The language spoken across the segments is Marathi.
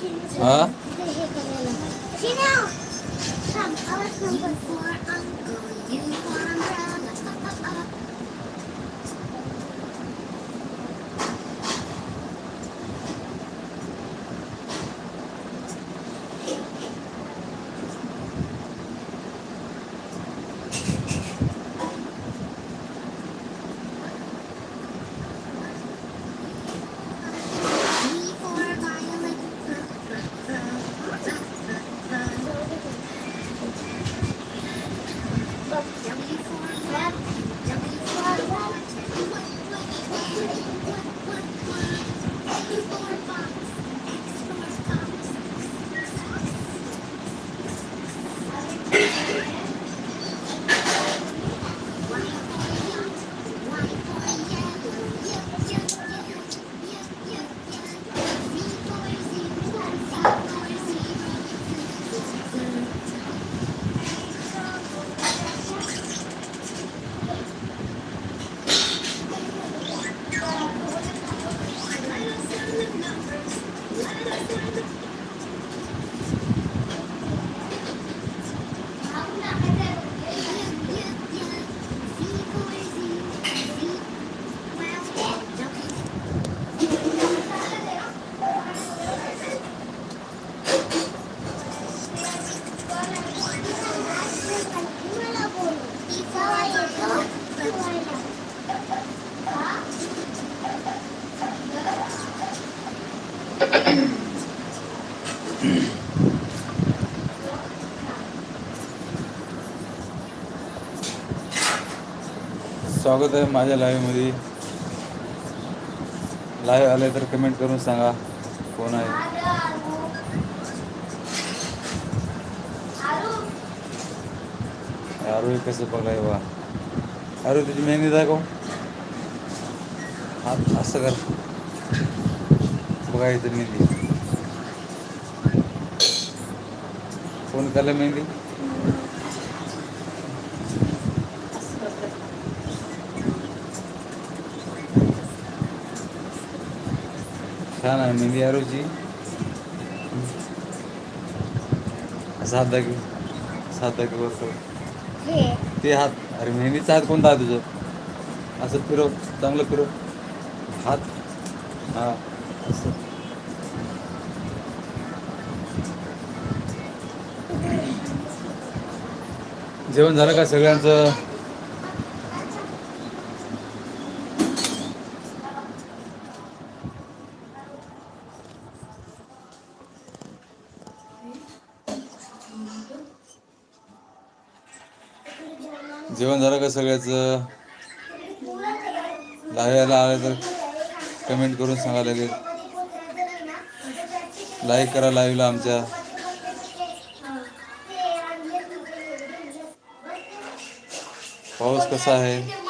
Ha? Sino? Sam, awas number 4 ang gold. स्वागत आहे माझ्या लाईव्हमध्ये लाईव्ह आले तर कमेंट करून सांगा कोण आहे. अरे कसं बघाय वा अरे तुझी मेहंदी दाखव हा असं कर. बघायचं मेहंदी कोण केलं मेहंदी छान आहे मेहंदी आरोची असं हात दाखव असं हात दाखव बरोबर ते हात अरे मेहंदीचा हात कोणता आहे तुझं असं फिरव चांगलं फिरव हात हा असं जेवण झालं का सगळ्यांचं सगळ्याचं लावायला आलं तर कमेंट करून सांगा लगेच. लाईक करा लाईव्हला आमच्या. पाऊस कसा आहे?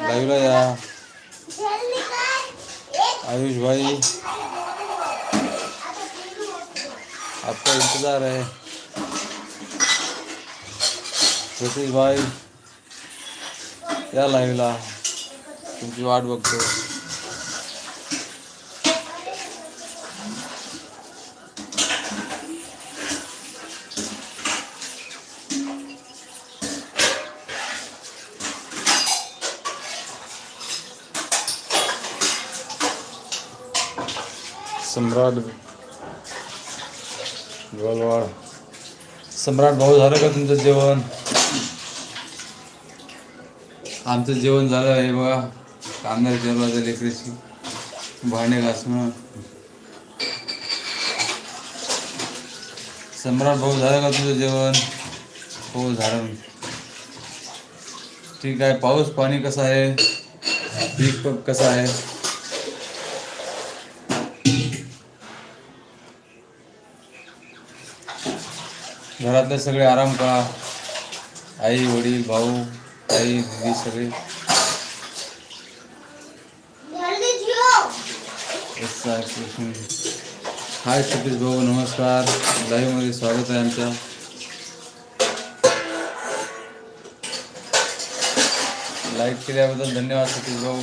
लाईव्हला या आयुष भाई आपका इंतज़ार है। सतीश भाई या लाईव्हला तुमची वाट बघतो सम्राट गोलवाड सम्राट भाऊ झालं का तुमचं जेवण आमचं जेवण झालं आहे बघा. कामदार जेवणाच्या लेकरीची. भांडे घासणं. सम्राट भाऊ झालं का तुझं जेवण? हो झालं. ठीक आहे पाऊस पाणी कसं आहे? पीक कसं आहे? घरातले सगळे आराम करा. आई वडील भाऊ आई दिदी सगळे. हाय सतीश भाऊ नमस्कार. लाईव्हमध्ये स्वागत आहे आमच्या. लाईक केल्याबद्दल धन्यवाद सतीश भाऊ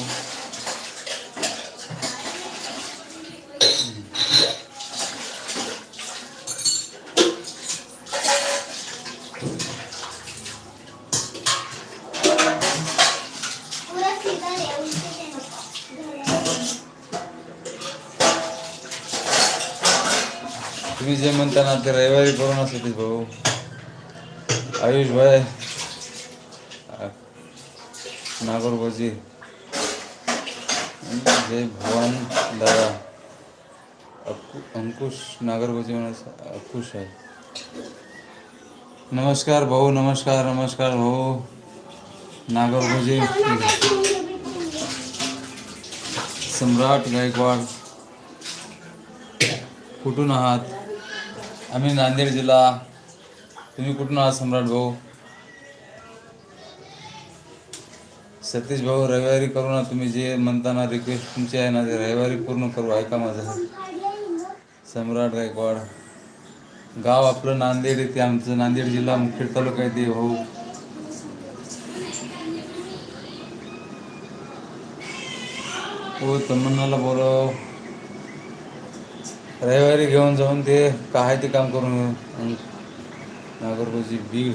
तुम्ही जे म्हणता ना ते रविवारी करू ना भाऊ. आयुष भाई. नागोरबाजी जय भवान दादा. अंकुश नागरगोजी म्हणा अंकुश आहे. नमस्कार भाऊ नमस्कार नमस्कार भाऊ. नागरगोजी. सम्राट गायकवाड. कुठून आहात? आम्ही नांदेड जिल्हा. तुम्ही कुठून आहात सम्राट भाऊ? सतीश भाऊ रविवारी करू ना तुम्ही जे म्हणताना रिक्वेस्ट तुमची आहे ना ते रविवारी पूर्ण करू. ऐका माझं. सम्राट गायकवाड. गाव आपलं नांदेड येते आमचं. नांदेड जिल्हा मुखेड तालुका येते भाऊ हो. हो तमन्नाला बोलव. रविवारी घेऊन जाऊन ते काय ते काम करून नागरकोची बीड.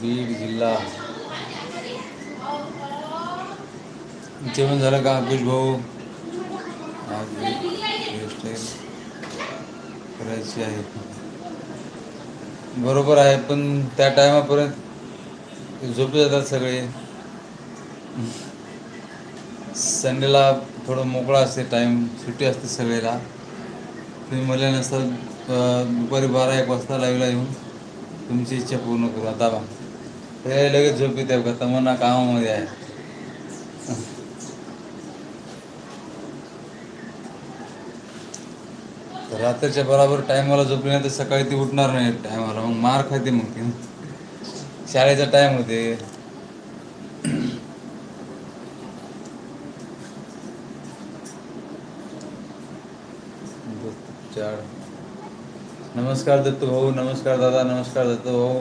बीड जिल्हा. जेवण झालं का अंकुश भाऊ? आज करायची आहे. बरोबर आहे पण त्या टायमापर्यंत झोपे जातात सगळे. संडेला थोडं मोकळा असते टाईम सुट्टी असते सगळ्याला. तुम्ही मला नसतं दुपारी बारा एक वाजता लाईव्हला येऊन तुमची इच्छा पूर्ण करू. आता बा ते लगेच झोप येते का तमन्ना कामामध्ये आहे. तर रात्रीच्या बरोबर टायमाला झोपली नाही तर सकाळी ती उठणार नाही. टायमाला मग मार खाते मग ती. शाळेचा टाईम होते. नमस्कार दत्तू भाऊ नमस्कार दादा नमस्कार दत्तू भाऊ.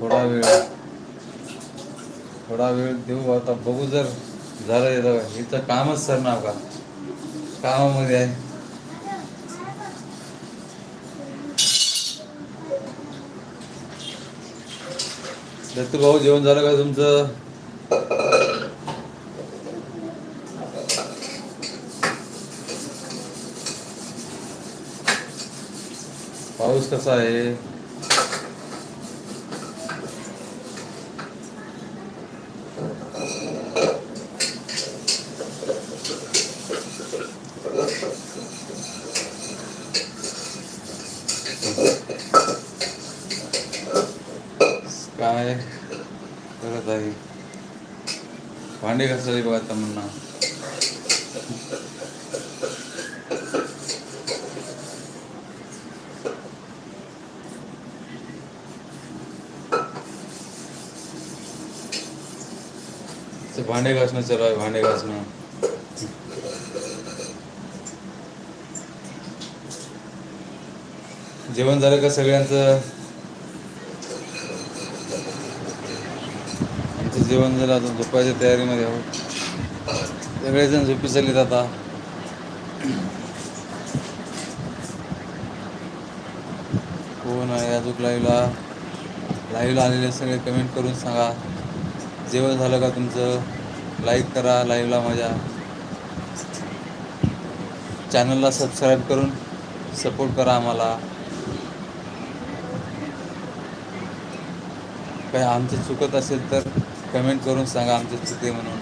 थोडा वेळ थोडा वेळ देऊ आता बघू जर झालं हिचं कामच सर नाव का? कामामध्ये आहे. दत्तू भाऊ जेवण झालं का तुमचं? पाऊस कसा आहे. काय करत आहे भांडे घासले बघा तमन्ना भांडे घासणं चालू आहे भांडे घासणं. जेवण झालं का सगळ्यांचं? आमचं जेवण झालं आता झोपायच्या तयारीमध्ये आहोत. सगळेजण झोपी चाललेत आता. कोण आहे अजून लाईव्हला? लाईव्हला आलेले सगळे कमेंट करून सांगा. जेवण झालं का तुमचं? लाईक करा लाईव्हला माझ्या चॅनलला सबस्क्राईब करून सपोर्ट करा आम्हाला. काही आमचं चुकत असेल तर कमेंट करून सांगा आमचं चुके म्हणून.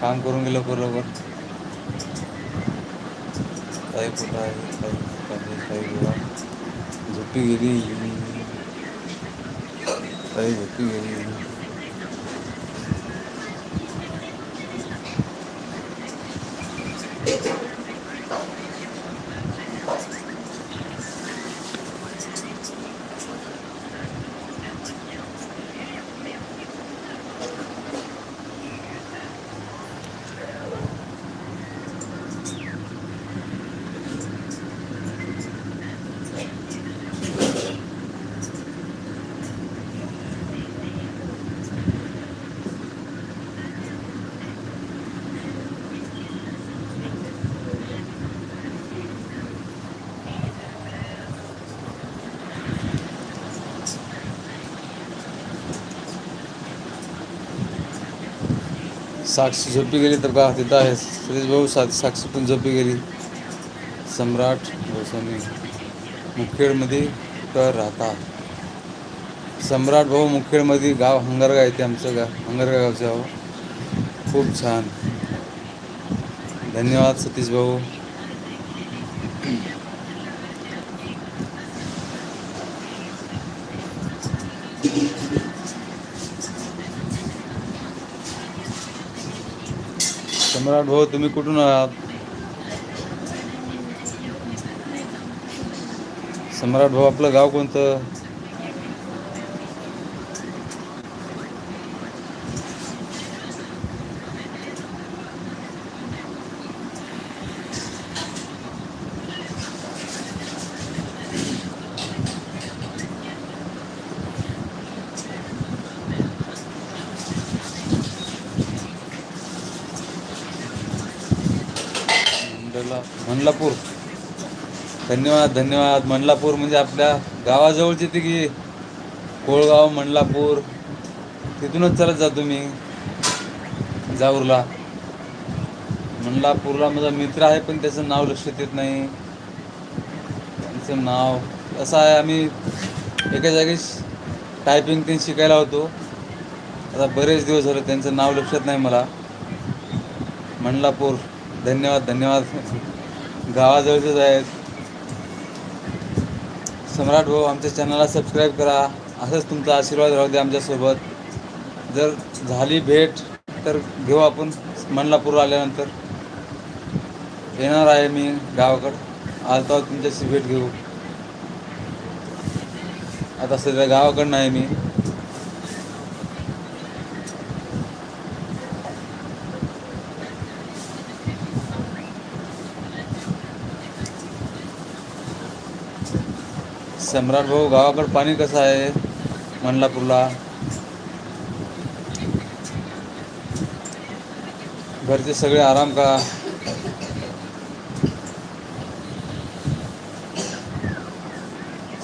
काम करून गेलं बरोबर. काही कुठं आहे? काही कुठं झोपी गेली ताई झोपी साक्षी झोपी गेली तर का तिथं आहे. सुरेश भाऊ सा साक्षी पण झोपी गेली. सम्राट गोस्वामी मुखेडमध्ये तर राहतात सम्राट भाऊ मुखेडमध्ये गाव हंगरगा येते आमचं गाव हंगरगा गावचं गाव हो. खूप छान. धन्यवाद सतीश भाऊ. सम्राट भाऊ तुम्ही कुठून आहात? सम्राट भाऊ आपलं गाव कोणतं? मंडलापूर धन्यवाद धन्यवाद. मंडलापूर म्हणजे आपल्या गावाजवळची ती की कोळगाव मंडलापूर तिथूनच चालत जातो मी जाऊरला. मंडलापूरला माझा मित्र आहे पण त्याचं नाव लक्षात येत नाही. त्यांचं नाव. असं आहे आम्ही एका जागी टायपिंग ते शिकायला होतो. आता बरेच दिवस झाले त्यांचं नाव लक्षात नाही मला. मंडलापूर धन्यवाद धन्यवाद. गावाजवळचेच आहेत. सम्राट भाऊ आमच्या चॅनलला सबस्क्राईब करा. असंच तुमचा आशीर्वाद राहू द्या आमच्यासोबत. जर झाली भेट तर घेऊ आपण मंडलापूर आल्यानंतर. येणार आहे मी गावाकडं. आलतो तुमच्याशी भेट घेऊ. आता सध्या गावाकडं आहे मी. सम्राट भाऊ गावाकडं पाणी कसं आहे? मंडलापूरला घरचे सगळे आराम का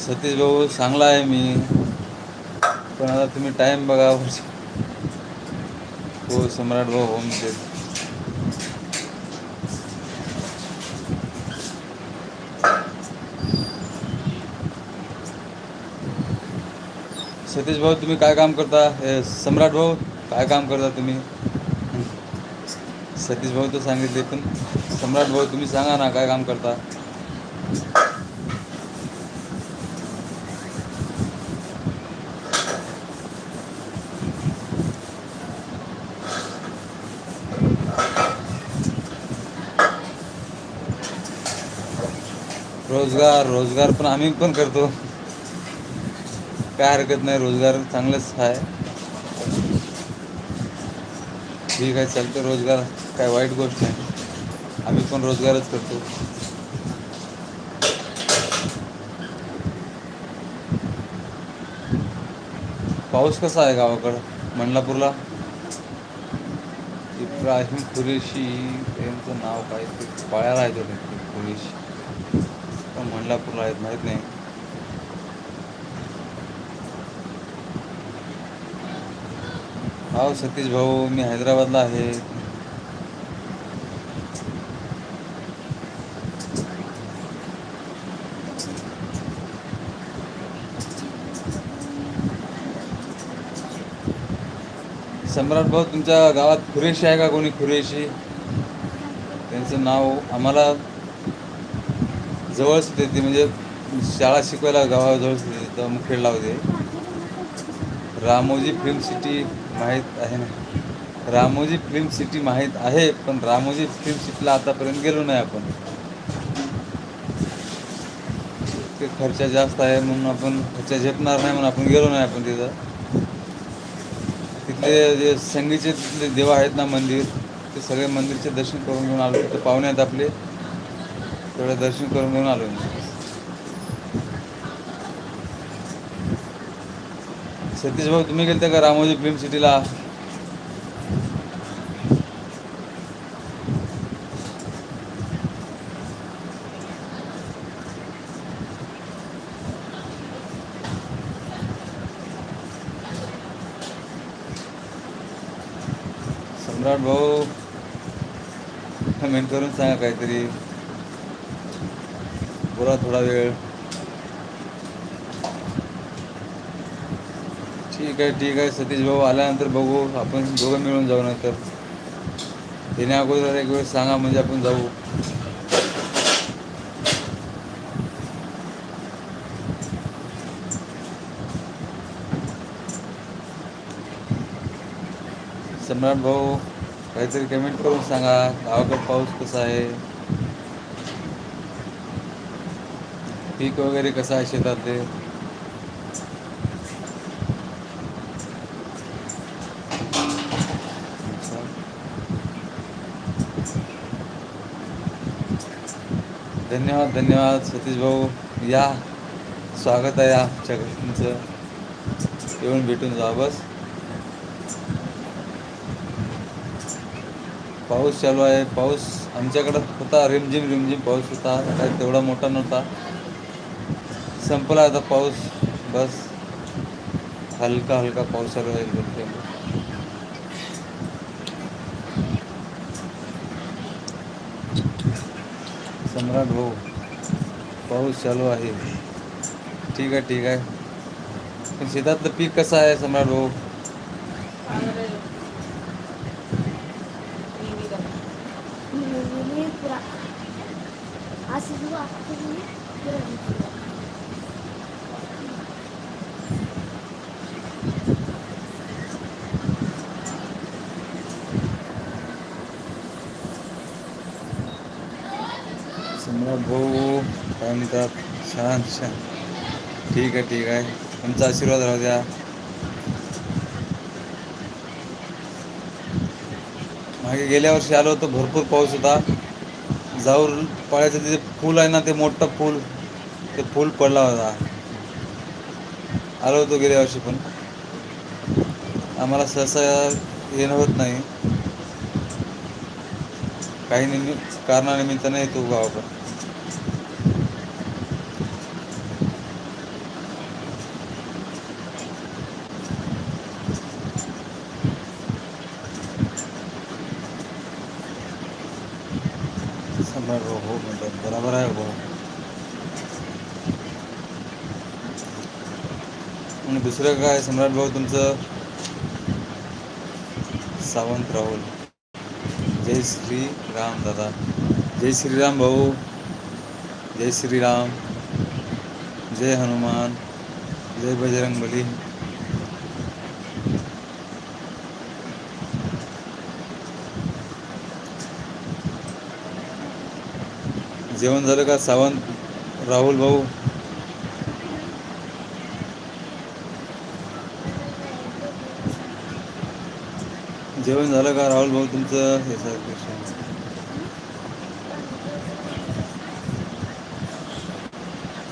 सतीश भाऊ चांगला आहे मी. पण आता तुम्ही टाईम बघा. हो सम्राट भाऊ हो सतीश भाऊ तुम्ही काय काम करता? हे सम्राट भाऊ काय काम करता तुम्ही? सतीश भाऊ तर सांगितले पण सम्राट भाऊ तुम्ही सांगा ना काय काम करता? रोजगार रोजगार पण आम्ही पण करतो. काय हरकत नाही रोजगार चांगलंच आहे. ठीक आहे चालतं रोजगार काय वाईट गोष्ट नाही. आम्ही पण रोजगारच करतो. पाऊस कसा आहे गावाकडं? मंडलापूरला इब्राहिम खुरेशी यांचं नाव काय? ते पाळ्याला आहे तो ते पण मंडलापूरला आहेत माहीत नाही. हो सतीश भाऊ मी हैदराबादला आहे. सम्राट भाऊ तुमच्या गावात खुरेशी आहे का? कोणी खुरेशी? त्यांचं नाव आम्हाला जवळच होते ती म्हणजे शाळा शिकवायला गावाजवळच होते तर मुखेडला होते रामोजी फिल्म सिटी माहीत आहे ना. रामोजी फिल्म सिटी माहीत आहे पण रामोजी फिल्म सिटीला आतापर्यंत गेलो नाही आपण. ते खर्च जास्त आहे म्हणून आपण खर्च झेपणार नाही म्हणून आपण गेलो नाही आपण तिथं. तिथले जे संगीचे तिथले देव आहेत ना मंदिर ते सगळे मंदिरचे दर्शन करून घेऊन आलो. तिथे पाहुणे आहेत आपले. तेवढे दर्शन करून घेऊन आलो सतीश भाऊ तुम्ही गेलते का रामोजी फिल्म सिटीला? सम्राट भाऊ कमेंट करून सांगा काहीतरी. बोला थोडा वेळ. ठीक आहे ठीक आहे. सतीश भाऊ आल्यानंतर बघू. आपण दोघं मिळून जाऊ नंतर. येण्या अगोदर एक वेळ सांगा म्हणजे आपण जाऊ. सम्राट भाऊ काहीतरी कमेंट करून सांगा. गावाकडे पाऊस कसा आहे? पीक वगैरे कसं आहे शेतातले? धन्यवाद धन्यवाद सतीश भाऊ. या. स्वागत आहे आमच्या तुमचं. येऊन भेटून जा बस. पाऊस चालू आहे. पाऊस आमच्याकडं होता. रिमझिम रिमझिम पाऊस होता. काय तेवढा मोठा नव्हता. संपला आता पाऊस. बस. हलका हलका पाऊस चालू आहे. सम्राट भाऊ पाऊस चालू आहे. ठीक आहे ठीक आहे. पण शेतातलं पीक कसं आहे सम्राट भाऊ मी पुरा असं तू आपण पुरा सम्राट भाऊ काय म्हणतात छान छान. ठीक आहे ठीक आहे. तुमचा आशीर्वाद राहू द्या. मागे गेल्या वर्षी आलो होतो भरपूर पाऊस होता. जाऊन पाळ्याचं तिथे फूल आहे ना ते मोठं फूल ते फूल पडला होता. आलो होतो गेल्या वर्षी पण. आम्हाला सहसा येणं होत नाही. काही निमि कारणानिमित्ताने येतो गावाकडं. सम्राट भाऊ हो, हो म्हणतात. बरोबर आहे भाऊ आणि दुसरं काय सम्राट भाऊ तुमचं? सावंत राहुल. जय श्री राम दादा. जय श्रीराम भाऊ. जय श्रीराम जय हनुमान. जय बजरंग जेवण झालं का? सावंत राहुल भाऊ? जेवण झालं का? राहुल भाऊ तुमचं? हे सर कृष्ण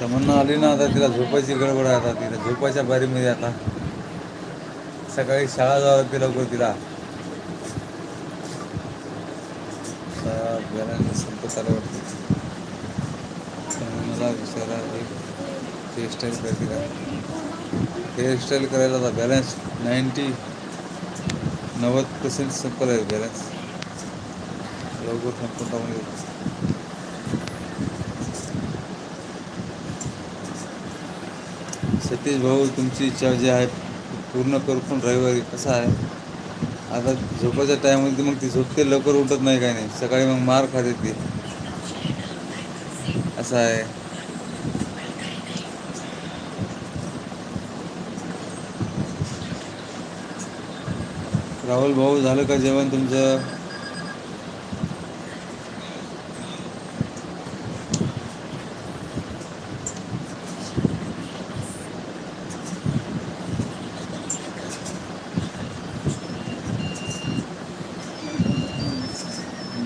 तमन्ना आली ना आता तिला झोपायची गडबड आहे आता तिला झोपायच्या बारीमध्ये आता. सकाळी शाळा जावं लागते लवकर तिला. संपत आलं वाटतं एक हेअरस्टाईल करते का? हेअरस्टाईल करायला आता बॅलन्स नाईन्टी नव्वद पर्सेंट संपल आहे बॅलन्स लवकर संपून टाकून येतो सतीश भाऊ तुमची इच्छा जी आहे पूर्ण करू पण रविवारी कसं आहे? आता झोपायच्या टायमध्ये मग ती झोपते लवकर उठत नाही काही नाही. सकाळी मग मार खाते ती. असं आहे. राहुल भाऊ झालं का जेवण तुमचं?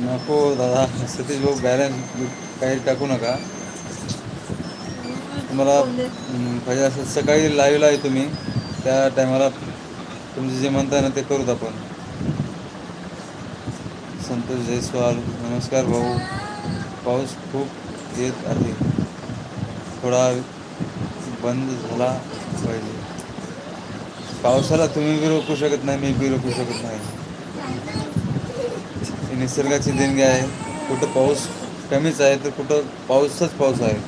नको दादा सतीश भाऊ बॅलन्स काही टाकू नका. तुम्हाला पाहिजे असं सकाळी लाईव्हला आहे तुम्ही. त्या टायमाला तुमचं जे म्हणताय ना ते करूत आपण. संतोष जयस्वाल नमस्कार भाऊ. पाऊस खूप येत आहे. थोडा बंद झाला पाहिजे. पावसाला तुम्ही बी रोखू शकत नाही मी बी रोखू शकत नाही. ही निसर्गाची देणगी आहे. कुठं पाऊस कमीच आहे तर कुठं पाऊसच पाऊस आहे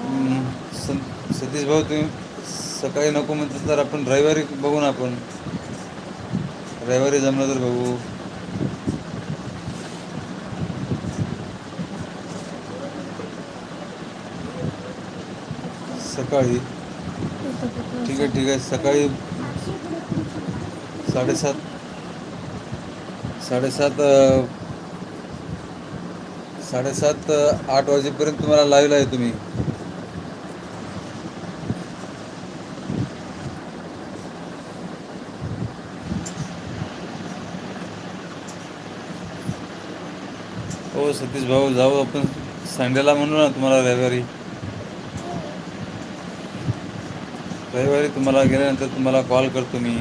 हम्म, स- सतीश भाऊ तुम्ही सकाळी नको म्हणतात तर आपण रविवारी बघू ना आपण. रविवारी जमलं तर बघू. सकाळी. ठीक आहे ठीक आहे. सकाळी साडेसात. साडेसात साडेसात आठ वाजेपर्यंत तुम्हाला लाईव्ह आहे तुम्ही हो सतीश भाऊ जाऊ आपण. संडेला म्हणू ना तुम्हाला रविवारी. रविवारी तुम्हाला गेल्यानंतर तुम्हाला कॉल करतो मी.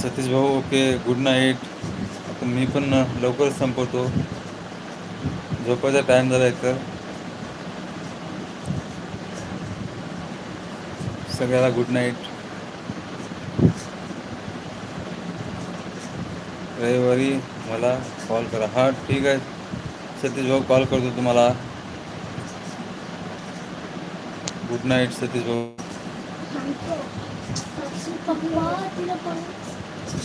सतीश भाऊ ओके गुड नाईट आता मी पण लवकरच संपवतो. झोपायचा टाईम झाला आहे तर. सगळ्याला गुड नाईट रविवारी मला कॉल करा. हां ठीक आहे. सतीश भाऊ कॉल करतो तुम्हाला. गुड नाईट सतीश भाऊ.